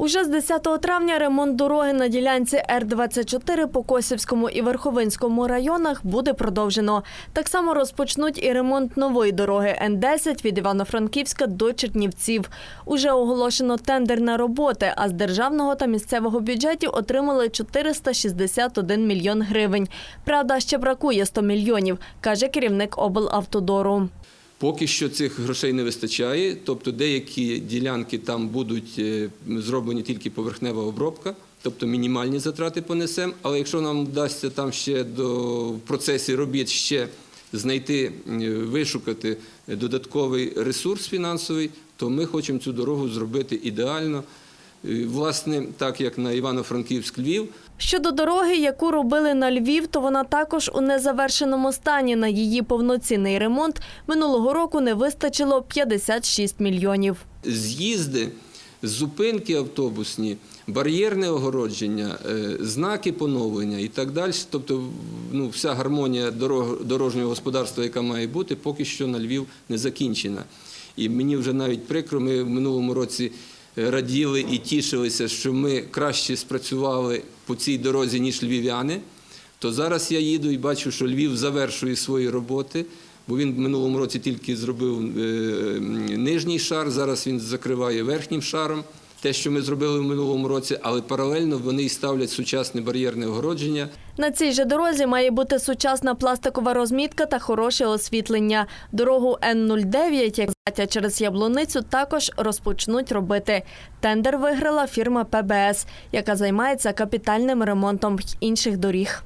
Уже з 10 травня ремонт дороги на ділянці Р-24 по Косівському і Верховинському районах буде продовжено. Так само розпочнуть і ремонт нової дороги Н-10 від Івано-Франківська до Чернівців. Уже оголошено тендер на роботи, а з державного та місцевого бюджетів отримали 461 мільйон гривень. Правда, ще бракує 100 мільйонів, каже керівник облавтодору. Поки що цих грошей не вистачає, тобто деякі ділянки там будуть е, зроблені тільки поверхнева обробка, тобто мінімальні затрати понесемо. Але якщо нам вдасться там ще до в процесі робіт ще знайти, е, вишукати додатковий ресурс фінансовий, то ми хочемо цю дорогу зробити ідеально. Е, Власне, так як на Івано-Франківськ-Львів, Щодо дороги, яку робили на Львів, то вона також у незавершеному стані. На її повноцінний ремонт минулого року не вистачило 56 мільйонів. з'їзди, зупинки автобусні, бар'єрне огородження, е, знаки поновлення і так далі. Тобто, ну, вся гармонія дорожнього господарства, яка має бути, поки що на Львів не закінчена. І мені вже навіть прикро, ми в минулому році раділи і тішилися, що ми краще спрацювали по цій дорозі, ніж львів'яни. То зараз я їду і бачу, що Львів завершує свої роботи, бо він в минулому році тільки зробив е, нижній шар, зараз він закриває верхнім шаром. Те, що ми зробили в минулому році, але паралельно вони й ставлять сучасне бар'єрне огородження. На цій же дорозі має бути сучасна пластикова розмітка та хороше освітлення. Дорогу Н-09, як заття через Яблуницю, також розпочнуть робити. Тендер виграла фірма ПБС, яка займається капітальним ремонтом інших доріг.